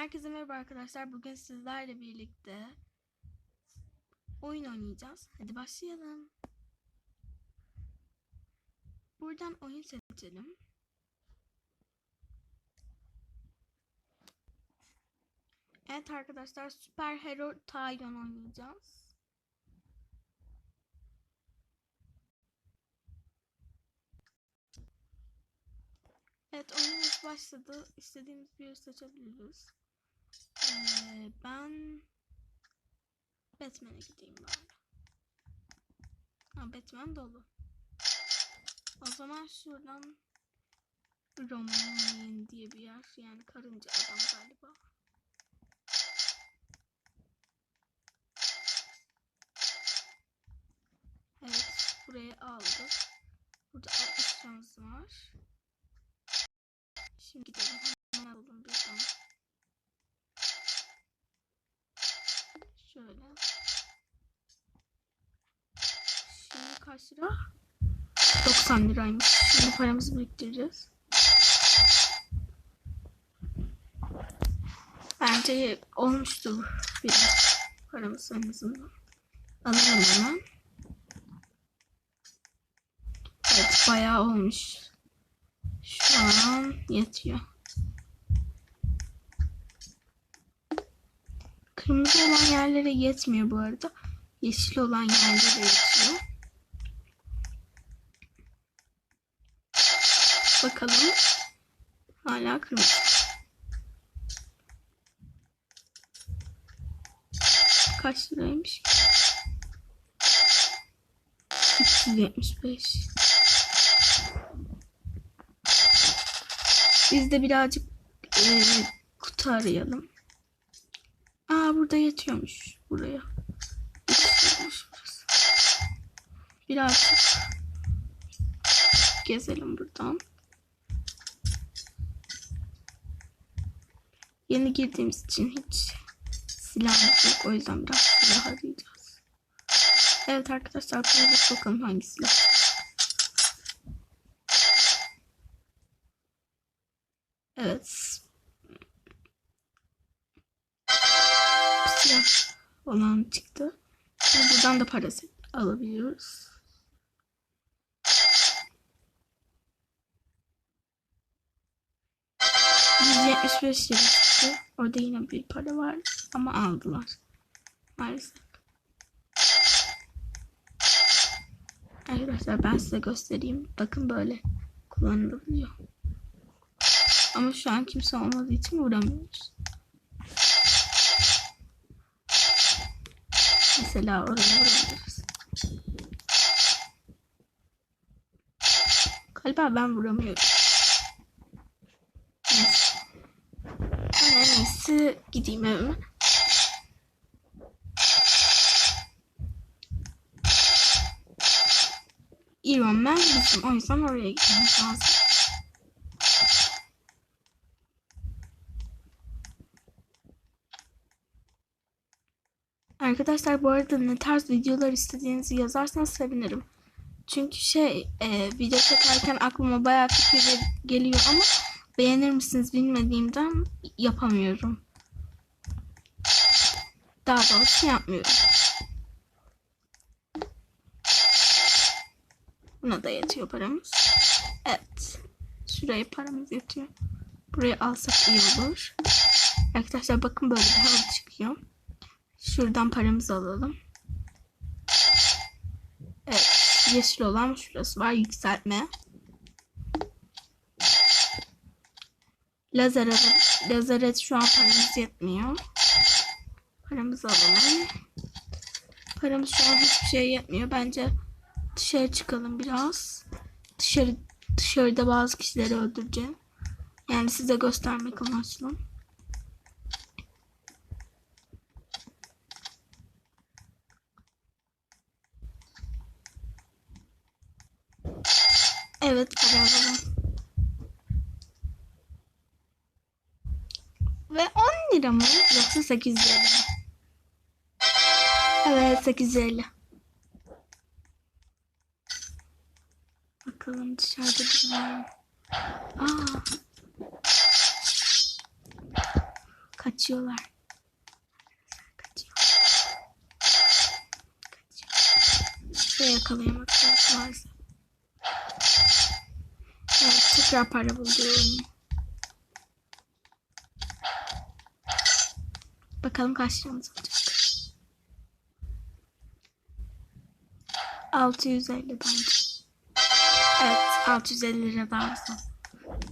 Herkese merhaba arkadaşlar. Bugün sizlerle birlikte oyun oynayacağız. Hadi başlayalım. Buradan oyun seçelim. Evet arkadaşlar Süper Hero Tayyon oynayacağız. Evet oyunumuz başladı. İstediğimiz bir seçebiliriz. Ee, ben Batman'e gideyim bari. Ha, Batman dolu. O zaman şuradan Roman diye bir yer. Yani karınca adam galiba. Evet. Burayı aldık. Burada 60 şansı var. Şimdi gidelim. Hemen alalım buradan. Şöyle. Şimdi kaç lira? 90 liraymış. Şimdi paramızı biriktireceğiz. Bence olmuştur bir paramız en azından. Alalım hemen. Evet bayağı olmuş. Şu an yetiyor. Kırmızı olan yerlere yetmiyor bu arada. Yeşil olan yerlere yetiyor. Bakalım. Hala kırmızı. Kaç liraymış? 375. Biz de birazcık e, kutu arayalım. Burada yetiyormuş buraya. Birazcık gezelim buradan. Yeni girdiğimiz için hiç silah yok. O yüzden biraz silah arayacağız. Evet arkadaşlar bir bakalım hangi silah. Evet. Olan çıktı. Şimdi buradan da parası alabiliyoruz. %75 lira çıktı. Orada yine bir para var ama aldılar. Maalesef. Arkadaşlar ben size göstereyim. Bakın böyle kullanılabiliyor. Ama şu an kimse olmadığı için vuramıyoruz. Mesela oraya vurabiliriz. Galiba ben vuramıyorum. Neyse. Ben en gideyim evime. Iron Man bizim. O yüzden oraya gitmemiz lazım. Arkadaşlar bu arada ne tarz videolar istediğinizi yazarsanız sevinirim. Çünkü şey e, video çekerken aklıma bayağı fikir geliyor ama beğenir misiniz bilmediğimden yapamıyorum. Daha doğrusu yapmıyorum. Buna da yetiyor paramız. Evet. Şuraya paramız yetiyor. Burayı alsak iyi olur. Arkadaşlar bakın böyle bir hava çıkıyor. Şuradan paramızı alalım. Evet. Yeşil olan şurası var. Yükseltme. Lazer, lazer şu an paramız yetmiyor. Paramızı alalım. Paramız şu an hiçbir şey yetmiyor. Bence dışarı çıkalım biraz. Dışarı dışarıda bazı kişileri öldüreceğim. Yani size göstermek amaçlı. Evet para alalım. Ve 10 lira mı yoksa 8 lira mı? Evet 850. Bakalım dışarıda bir var? Aa. Kaçıyorlar. Kaçıyorlar. Kaçıyorlar. Şuraya yakalayamadık maalesef. Tekrar para buluyorum. Bakalım kaç liramız olacak. 650 bence. Evet 650 lira daha oldu.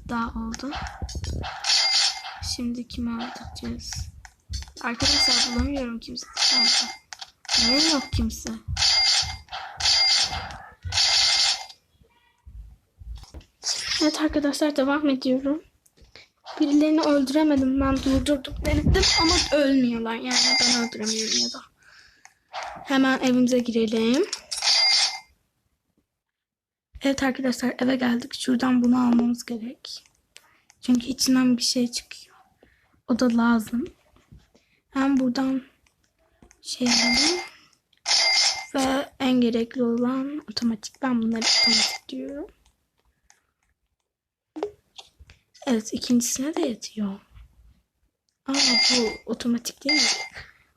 Daha oldu. Şimdi kimi öldüreceğiz? Arkadaşlar bulamıyorum kimse. Niye yok kimse? Evet arkadaşlar devam ediyorum. Birilerini öldüremedim ben durdurdum denedim ama ölmüyorlar yani ben öldüremiyorum ya da. Hemen evimize girelim. Evet arkadaşlar eve geldik. Şuradan bunu almamız gerek. Çünkü içinden bir şey çıkıyor. O da lazım. Ben buradan şey alalım. Ve en gerekli olan otomatik. Ben bunları otomatik diyorum. Evet ikincisine de yetiyor. Aa bu otomatik değil mi?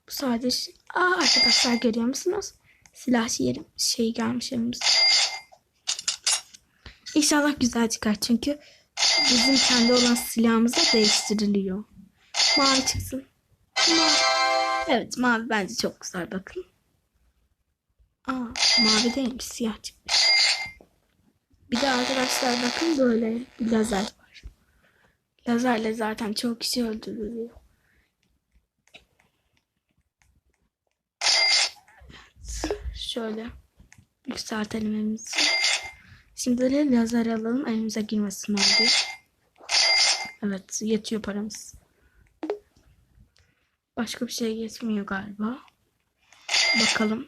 Bu sadece... Aa arkadaşlar görüyor musunuz? Silah yerim şey gelmiş elimize. İnşallah güzel çıkar çünkü bizim kendi olan silahımız da değiştiriliyor. Mavi çıksın. Mavi. Evet mavi bence çok güzel bakın. Aa mavi değilmiş siyah çıkmış. Bir de arkadaşlar bakın böyle bir lazer. Lazerle zaten çok kişi öldürülüyor. Şöyle yükseltelim elimizi. Şimdi de lazer alalım elimize girmesin diye. Evet yetiyor paramız. Başka bir şey yetmiyor galiba. Bakalım.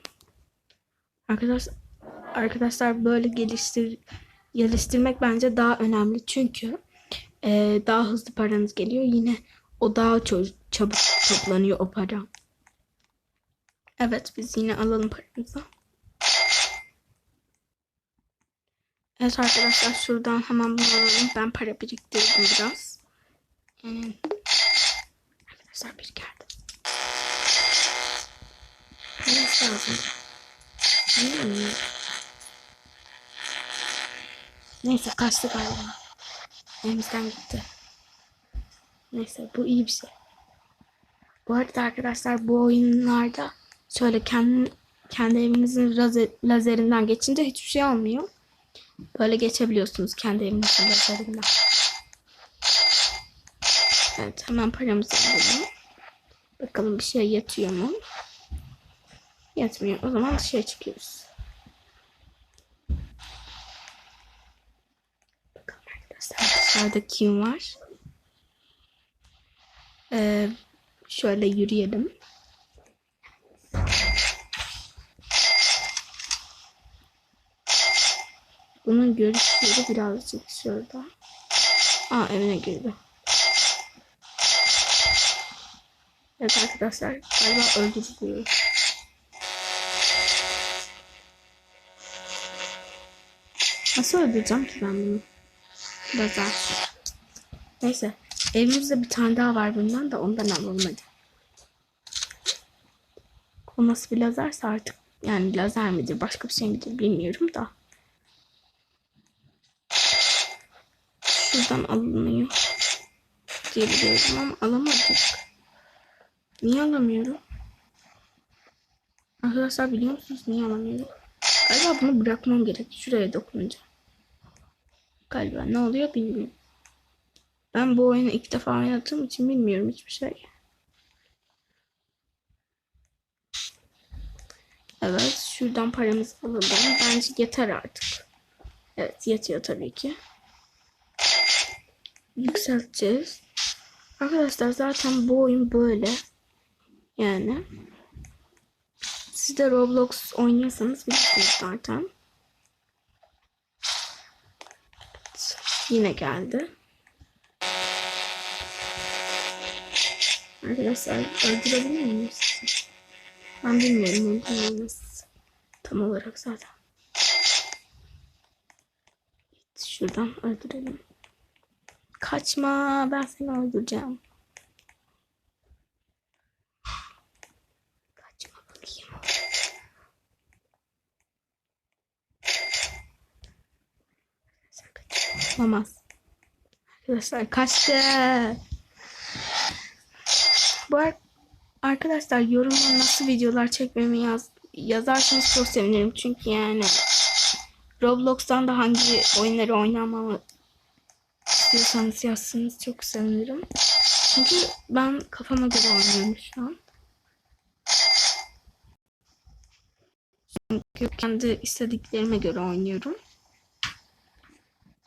Arkadaşlar arkadaşlar böyle geliştir geliştirmek bence daha önemli çünkü e, daha hızlı paranız geliyor. Yine o daha çabuk toplanıyor o para. Evet biz yine alalım paramızı. Evet arkadaşlar şuradan hemen bunu alalım. Ben para biriktirdim biraz. Hmm. Arkadaşlar bir geldi. Neyse lazım. Neyse kaçtı galiba. Elimizden gitti. Neyse bu iyi bir şey. Bu arada arkadaşlar bu oyunlarda şöyle kendi, kendi evinizin lazer, lazerinden geçince hiçbir şey olmuyor. Böyle geçebiliyorsunuz kendi evinizin lazerinden. Evet hemen paramızı alalım. Bakalım bir şey yatıyor mu? Yatmıyor. O zaman dışarı çıkıyoruz. Bakalım arkadaşlar dışarıda kim var? Ee, şöyle yürüyelim. Bunun görüş yeri birazcık şurada. Aa evine girdi. Evet arkadaşlar galiba öldürülüyor. Nasıl öldüreceğim ki ben bunu? Lazer. Neyse. Evimizde bir tane daha var bundan da ondan alalım hadi. O nasıl bir lazerse artık yani lazer midir başka bir şey midir bilmiyorum da. Şuradan alınıyor diye biliyorum ama alamadık. Niye alamıyorum? Arkadaşlar biliyor musunuz niye alamıyorum? Galiba bunu bırakmam gerek. Şuraya dokununca. Galiba ne oluyor bilmiyorum. Ben bu oyunu ilk defa oynadığım için bilmiyorum hiçbir şey. Evet şuradan paramızı alalım. Bence yeter artık. Evet yetiyor tabii ki. Yükselteceğiz. Arkadaşlar zaten bu oyun böyle. Yani. Siz de Roblox oynuyorsanız bilirsiniz zaten. Yine geldi. Arkadaşlar öldürebilir miyim sizi? Ben bilmiyorum öldürmemiz. Tam olarak zaten. Şuradan öldürelim. Kaçma ben seni öldüreceğim. Olamaz. Arkadaşlar kaçtı. Bu ar- arkadaşlar yoruma nasıl videolar çekmemi yaz yazarsanız çok sevinirim. Çünkü yani Roblox'tan da hangi oyunları oynamamı istiyorsanız yazsanız çok sevinirim. Çünkü ben kafama göre oynuyorum şu an. Çünkü kendi istediklerime göre oynuyorum.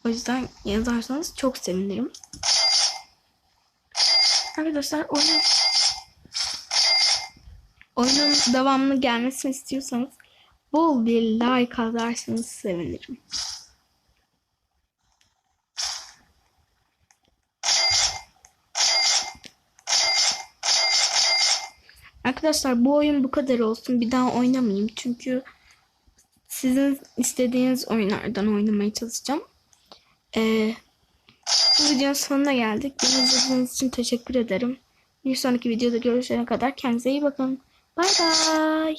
O yüzden yazarsanız çok sevinirim. Arkadaşlar oyun oyunun devamlı gelmesini istiyorsanız bol bir like atarsanız sevinirim. Arkadaşlar bu oyun bu kadar olsun. Bir daha oynamayayım. Çünkü sizin istediğiniz oyunlardan oynamaya çalışacağım. Ee, bu videonun sonuna geldik. Beni izlediğiniz için teşekkür ederim. Bir sonraki videoda görüşene kadar kendinize iyi bakın. Bay bay.